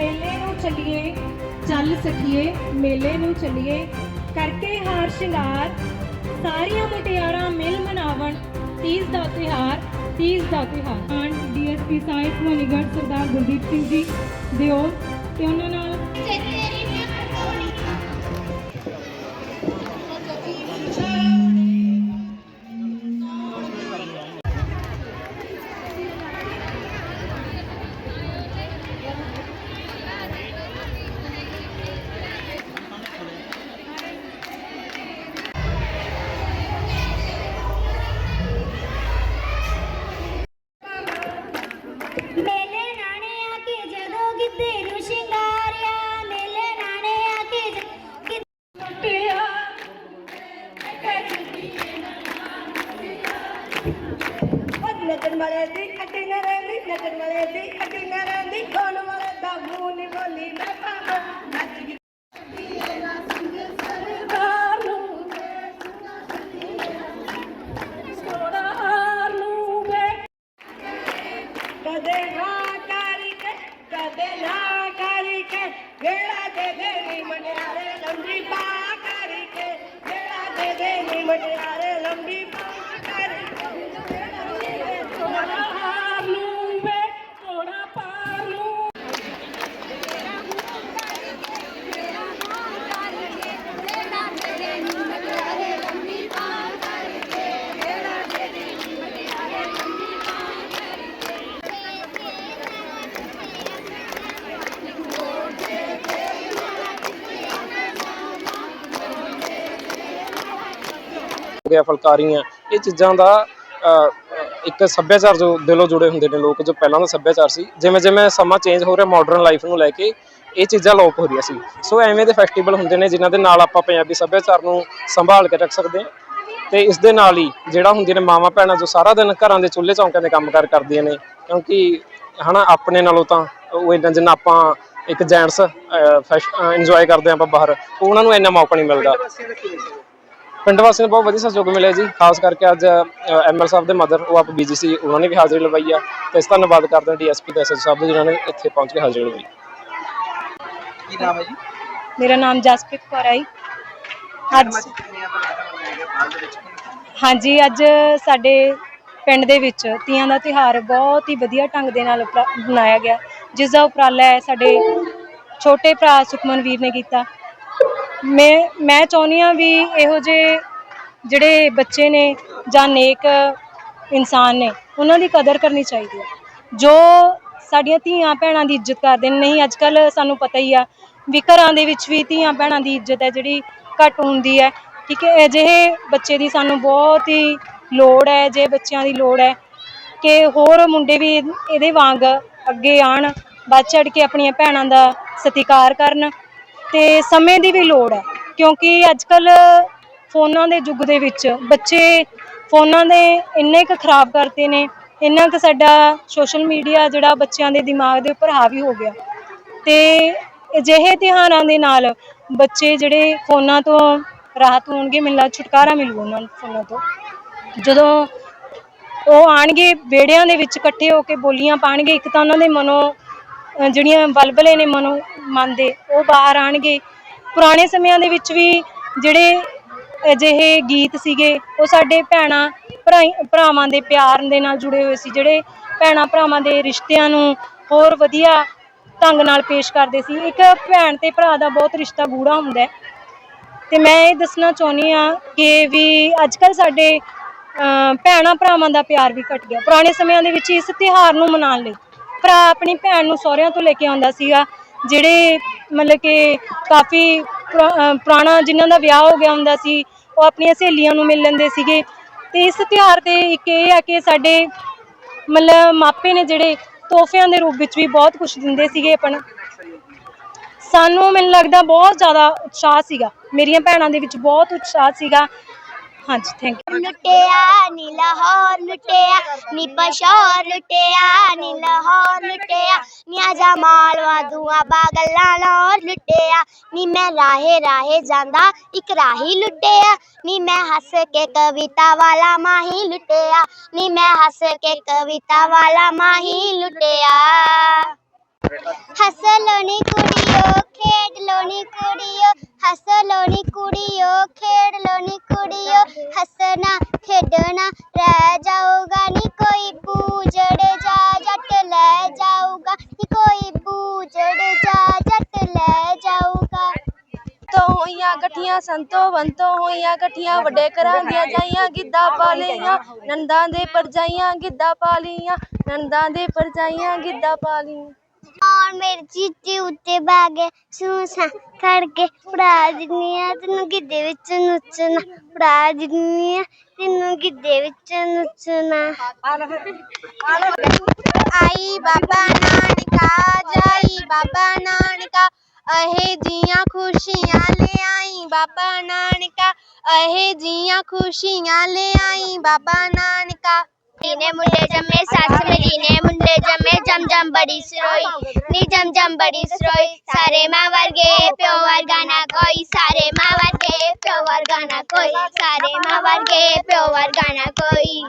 ਮੇਲੇ ਨੂੰ ਚੱਲੀਏ, ਚੱਲ ਸਕੀਏ, ਮੇਲੇ ਨੂੰ ਚੱਲੀਏ। ਕਰਕੇ ਹਾਰ ਸ਼ਿੰਗਾਰ, ਸਾਰੀਆਂ ਮੁਟਿਆਰਾਂ ਮਿਲ ਮਨਾਵਣ, ਤੀਜ ਦਾ ਤਿਉਹਾਰ, ਤੀਜ ਦਾ ਤਿਉਹਾਰ। ਆਨ ਡੀਐਸਪੀ ਸਾਹਿਬ ਮਨੀਗੜ੍ਹ ਸਰਦਾਰ ਗੁਰਦੀਪ ਸਿੰਘ ਜੀ ਦਿਓ ਤੇ ਉਹਨਾਂ ਨਾਲ ਨੱਚਣ ਵਾਲੇ ਦੀ ਅੱਡੀ ਨਾ ਰਹਿੰਦੀ ਨੱਚਣ ਵਾਲੇ ਦੀ ਅੱਡੀ ਨਾ ਰਹਿੰਦੀ ਗਾਉਣ ਵਾਲੇ ਦਾ ਮੂੰਹ ਨੀ ਬੋਲੀ ਮੈਂ ਪਾਵਾਂ ਨੱਚ ਗਈ। ਸਰਦਾਰ ਨੂੰ ਸਰਦਾਰ ਨੂੰ ਵੇ ਕਦੇ ਨਾ ਕਰੀ ਕੇ ਕਦੇ ਨਾ ਕਰੀ ਕੇ ਵੇਲਾ ਦੇ ਦੇ ਨੀ ਮਨਿਆਰੇ ਲੰਬੀ ਪਾ ਕਰੀ ਕੇ ਵੇਲਾ ਦੇ ਦੇ ਨੀ ਮਨਿਆਰੇ ਗਿਆ ਫੁਲਕਾਰੀਆਂ, ਇਹ ਚੀਜ਼ਾਂ ਦਾ ਇੱਕ ਸੱਭਿਆਚਾਰ ਜੋ ਦਿਲੋਂ ਜੁੜੇ ਹੁੰਦੇ ਨੇ ਲੋਕ, ਜੋ ਪਹਿਲਾਂ ਦਾ ਸੱਭਿਆਚਾਰ ਸੀ, ਜਿਵੇਂ ਜਿਵੇਂ ਸਮਾਂ ਚੇਂਜ ਹੋ ਰਿਹਾ ਮਾਡਰਨ ਲਾਈਫ ਨੂੰ ਲੈ ਕੇ, ਇਹ ਚੀਜ਼ਾਂ ਲੋਪ ਹੋ ਰਹੀਆਂ ਸੀ। ਸੋ ਐਵੇਂ ਦੇ ਫੈਸਟੀਵਲ ਹੁੰਦੇ ਨੇ, ਜਿਨ੍ਹਾਂ ਦੇ ਨਾਲ ਆਪਾਂ ਪੰਜਾਬੀ ਸੱਭਿਆਚਾਰ ਨੂੰ ਸੰਭਾਲ ਕੇ ਰੱਖ ਸਕਦੇ ਹਾਂ। ਤੇ ਇਸ ਦੇ ਨਾਲ ਹੀ ਜਿਹੜਾ ਹੁੰਦੀਆਂ ਨੇ ਮਾਵਾਂ ਭੈਣਾਂ ਜੋ ਸਾਰਾ ਦਿਨ ਘਰਾਂ ਦੇ ਚੁੱਲ੍ਹੇ ਚੌਂਕਿਆਂ ਦੇ ਕੰਮਕਾਰ ਕਰਦੀਆਂ ਨੇ, ਕਿਉਂਕਿ ਹਨਾ, ਆਪਣੇ ਨਾਲੋਂ ਤਾਂ ਉਹ ਇੰਨਾ ਜਿੰਨਾ ਆਪਾਂ ਇੱਕ ਜੈਂਟਸ ਇੰਜੋਏ ਕਰਦੇ ਹਾਂ ਆਪਾਂ ਬਾਹਰ, ਉਹਨਾਂ ਨੂੰ ਇੰਨਾ ਮੌਕਾ ਨਹੀਂ ਮਿਲਦਾ। ਪਿੰਡ ਵਾਸੀਆਂ ਨੂੰ ਬਹੁਤ ਵਧੀਆ ਸਹਿਯੋਗ ਮਿਲਿਆ ਜੀ। ਖਾਸ ਕਰਕੇ ਅੱਜ ਐਮਐਲ ਸਾਹਿਬ ਦੇ ਮਦਰ ਉਹ ਆਪ ਬੀਜੀ ਸੀ ਉਹਨਾਂ ਨੇ ਵੀ ਹਾਜ਼ਰੀ ਲਵਾਈ ਆ। ਤੇ ਇਸ ਧੰਨਵਾਦ ਕਰਦੇ ਹਾਂ ਡੀਐਸਪੀ ਤੇ ਐਸਐਸ ਸਾਹਿਬ ਦਾ ਜਿਨ੍ਹਾਂ ਨੇ ਇੱਥੇ ਪਹੁੰਚ ਕੇ ਹਾਜ਼ਰੀ ਲਵਾਈ। ਕੀ ਨਾਮ ਹੈ ਜੀ? ਮੇਰਾ ਨਾਮ ਜਸਪ੍ਰੀਤ ਕੌਰ ਹੈ। ਅੱਜ ਹਾਂਜੀ ਅੱਜ ਸਾਡੇ ਪਿੰਡ ਦੇ ਵਿੱਚ ਤੀਆਂ ਦਾ ਤਿਉਹਾਰ ਬਹੁਤ ਹੀ ਵਧੀਆ ਢੰਗ ਦੇ ਨਾਲ ਮਨਾਇਆ ਗਿਆ। ਜਿਸ ਦਾ ਉਪਰਾਲਾ ਹੈ ਸਾਡੇ ਛੋਟੇ ਭਰਾ ਸੁਖਮਨ ਵੀਰ ਨੇ ਕੀਤਾ। ਮੈਂ ਮੈਂ ਚਾਹੁੰਦੀ ਹਾਂ ਵੀ ਇਹੋ ਜਿਹੇ ਜਿਹੜੇ ਬੱਚੇ ਨੇ ਜਾਂ ਨੇਕ ਇਨਸਾਨ ਨੇ, ਉਹਨਾਂ ਦੀ ਕਦਰ ਕਰਨੀ ਚਾਹੀਦੀ ਹੈ। ਜੋ ਸਾਡੀਆਂ ਧੀਆਂ ਭੈਣਾਂ ਦੀ ਇੱਜ਼ਤ ਕਰਦੇ ਨੇ, ਨਹੀਂ ਅੱਜ ਕੱਲ ਸਾਨੂੰ ਪਤਾ ਹੀ ਆ ਵੀ ਘਰਾਂ ਦੇ ਵਿੱਚ ਵੀ ਧੀਆਂ ਭੈਣਾਂ ਦੀ ਇੱਜ਼ਤ ਹੈ, ਜਿਹੜੀ ਘੱਟ ਹੁੰਦੀ ਹੈ। ਠੀਕ ਹੈ, ਅਜਿਹੇ ਬੱਚੇ ਦੀ ਸਾਨੂੰ ਬਹੁਤ ਹੀ ਲੋੜ ਹੈ ਜੇ ਬੱਚਿਆਂ ਦੀ ਲੋੜ ਹੈ ਕਿ ਹੋਰ ਮੁੰਡੇ ਵੀ ਇਹਦੇ ਵਾਂਗ ਅੱਗੇ ਆਣ ਵੱਧ ਚੜ ਕੇ ਆਪਣੀਆਂ ਭੈਣਾਂ ਦਾ ਸਤਿਕਾਰ ਕਰਨ ਤੇ ਸਮੇਂ ਦੀ ਵੀ ਲੋੜ ਹੈ, ਕਿਉਂਕਿ ਅੱਜ ਕੱਲ ਫੋਨਾਂ ਦੇ ਯੁੱਗ ਦੇ ਵਿੱਚ ਬੱਚੇ ਫੋਨਾਂ ਦੇ ਇੰਨੇ ਕੁ ਖਰਾਬ ਕਰਦੇ ਨੇ, ਇੰਨਾ ਕੁ ਸਾਡਾ ਸੋਸ਼ਲ ਮੀਡੀਆ ਜਿਹੜਾ ਬੱਚਿਆਂ ਦੇ ਦਿਮਾਗ ਦੇ ਉੱਪਰ ਹਾਵੀ ਹੋ ਗਿਆ। ਤੇ ਅਜਿਹੇ ਤਿਉਹਾਰਾਂ ਦੇ ਨਾਲ ਬੱਚੇ ਜਿਹੜੇ ਫੋਨਾਂ ਤੋਂ ਰਾਹਤ ਹੋਣਗੇ, ਮਿਲਣਾ, ਛੁਟਕਾਰਾ ਮਿਲੂ ਉਹਨਾਂ ਨੂੰ ਫੋਨਾਂ ਤੋਂ। ਜਦੋਂ ਉਹ ਆਣਗੇ ਵਿਹੜਿਆਂ ਦੇ ਵਿੱਚ ਇਕੱਠੇ ਹੋ ਕੇ ਬੋਲੀਆਂ ਪਾਣਗੇ ਇੱਕ ਤਾਂ ਉਹਨਾਂ ਦੇ ਮਨੋਂ ਜਿਹੜੀਆਂ ਬਲਬਲੇ ਨੇ ਮਨੋਂ ਮਨ ਦੇ ਉਹ ਬਾਹਰ ਆਣਗੇ ਪੁਰਾਣੇ ਸਮਿਆਂ ਦੇ ਵਿੱਚ ਵੀ ਜਿਹੜੇ ਅਜਿਹੇ ਗੀਤ ਸੀਗੇ ਉਹ ਸਾਡੇ ਭੈਣਾਂ ਭਰਾਈ ਭਰਾਵਾਂ ਦੇ ਪਿਆਰ ਦੇ ਨਾਲ ਜੁੜੇ ਹੋਏ ਸੀ ਜਿਹੜੇ ਭੈਣਾਂ ਭਰਾਵਾਂ ਦੇ ਰਿਸ਼ਤਿਆਂ ਨੂੰ ਹੋਰ ਵਧੀਆ ਢੰਗ ਨਾਲ ਪੇਸ਼ ਕਰਦੇ ਸੀ। ਇੱਕ ਭੈਣ ਤੇ ਭਰਾ ਦਾ ਬਹੁਤ ਰਿਸ਼ਤਾ ਗੂੜਾ ਹੁੰਦਾ ਹੈ। ਤੇ ਮੈਂ ਇਹ ਦੱਸਣਾ ਚਾਹੁੰਦੀ ਆ ਕਿ ਵੀ ਅੱਜ ਕੱਲ ਸਾਡੇ ਅਹ, ਭੈਣਾਂ ਭਰਾਵਾਂ ਦਾ ਪਿਆਰ ਵੀ ਘਟ ਗਿਆ। ਪੁਰਾਣੇ ਸਮਿਆਂ ਦੇ ਵਿੱਚ ਇਸ ਤਿਉਹਾਰ ਨੂੰ ਮਨਾਉਣ ਲਈ। ਭਰਾ ਆਪਣੀ ਭੈਣ ਨੂੰ ਸਹੁਰਿਆਂ ਤੋਂ ਲੈ ਕੇ ਆਉਂਦਾ ਸੀਗਾ, ਜਿਹੜੇ ਮਤਲਬ ਕਿ ਕਾਫੀ ਪੁਰਾਣਾ ਜਿਨ੍ਹਾਂ ਦਾ ਵਿਆਹ ਹੋ ਗਿਆ ਹੁੰਦਾ ਸੀ, ਉਹ ਆਪਣੀਆਂ ਸਹੇਲੀਆਂ ਨੂੰ ਮਿਲ ਲੈਂਦੇ ਸੀਗੇ। ਤੇ ਇਸ ਤਿਉਹਾਰ ਤੇ ਇੱਕ ਇਹ ਆ ਕਿ ਸਾਡੇ ਮਤਲਬ ਮਾਪੇ ਨੇ ਜਿਹੜੇ ਤੋਹਫਿਆਂ ਦੇ ਰੂਪ ਵਿੱਚ ਵੀ ਬਹੁਤ ਕੁਝ ਦਿੰਦੇ ਸੀਗੇ ਆਪਣਾ। ਸਾਨੂੰ ਮੈਨੂੰ ਲੱਗਦਾ ਬਹੁਤ ਜ਼ਿਆਦਾ ਉਤਸ਼ਾਹ ਸੀਗਾ। ਮੇਰੀਆਂ ਭੈਣਾਂ ਦੇ ਵਿੱਚ ਬਹੁਤ ਉਤਸ਼ਾਹ ਸੀਗਾ। ਹਾਂਜੀ ਥੈਂਕ ਯੂ ਲੁੱਟਿਆ, ਨੀ ਲਾਹੌਰ ਲੁੱਟਿਆ, ਨੀ ਪਸ਼ੌਰ ਲੁੱਟਿਆ, ਨੀ ਲਾਹੌਰ ਲੁੱਟਿਆ ਨੀ ਆਜਾ ਮਾਲਵਾ ਦੂਆ ਬਾਗਲਾਂ ਲਾਹੌਰ ਲੁੱਟਿਆ, ਨੀ ਮੈਂ ਰਾਹੇ ਰਾਹੇ ਜਾਂਦਾ, ਇੱਕ ਰਾਹੀ ਲੁੱਟਿਆ, ਨੀ ਮੈਂ ਹੱਸ ਕੇ ਕਵਿਤਾ ਵਾਲਾ ਮਾਹੀ ਲੁੱਟਿਆ, ਨੀ ਮੈਂ ਹੱਸ ਕੇ ਕਵਿਤਾ ਵਾਲਾ ਮਾਹੀ ਲੁੱਟਿਆ। ਹੱਸ ਲੋਣੀ ਨੀ ਕੁੜੀਓ, ਖੇਡ ਲੋਣੀ ਨੀ ਕੁੜੀਓ, ਹੱਸ ਲੋਣੀ ਨੀ ਕੁੜੀਓ, ਖੇਡ ਲੋ ਨੀ ਕੁੜੀਓ ਹੱਸਣਾ ਖੇਡਣਾ ਰਹਿ ਜਾਊਗਾ ਨੀ ਕੋਈ ਬੂਝੜ ਜਾ ਜੱਟ ਲੈ ਜਾਊਗਾ ਨੀ ਕੋਈ ਬੂਝੜ ਜਾ ਜੱਟ ਲੈ ਜਾਊਗਾ ਤੋਂ ਹੋਈਆਂ ਇਕੱਠੀਆਂ ਸੰਤੋ ਬੰਤੋ ਹੋਈਆਂ ਇਕੱਠੀਆਂ ਵੱਡੇ ਘਰਾਂ ਦੀਆਂ ਜਾਈਆਂ ਗਿੱਧਾ ਪਾ ਲਈਆਂ ਨੰਦਾਂ ਦੇ ਪਰਜਾਈਆਂ ਗਿੱਧਾ ਪਾ ਲਈਆਂ ਨੰਦਾਂ और उत्ते सूसा करके तेन गिधे बिच नचना उड़ा बिच आई बाबा नानका, जाई बाबा नानका, अहे जिया खुशियाँ ले आई, बाबा नानका, अहे जिया खुशियाँ ले आई, बाबा नानका। तीने मुंडे जमे सास मेरी ਜਮ ਬੜੀ ਸਰੋਈ ਨੀ ਜਮ ਜਮ ਬੜੀ ਸਰੋਈ ਸਾਰੇ ਮਾਂ ਵਰਗੇ, ਪਿਓ ਵਰਗਾ ਨਾ ਕੋਈ। ਸਾਰੇ ਮਾਂ ਵਰਗੇ, ਪਿਓ ਵਰਗਾ ਨਾ ਕੋਈ। ਸਾਰੇ ਮਾਂ ਵਰਗੇ, ਪਿਓ ਵਰਗਾ ਨਾ ਕੋਈ।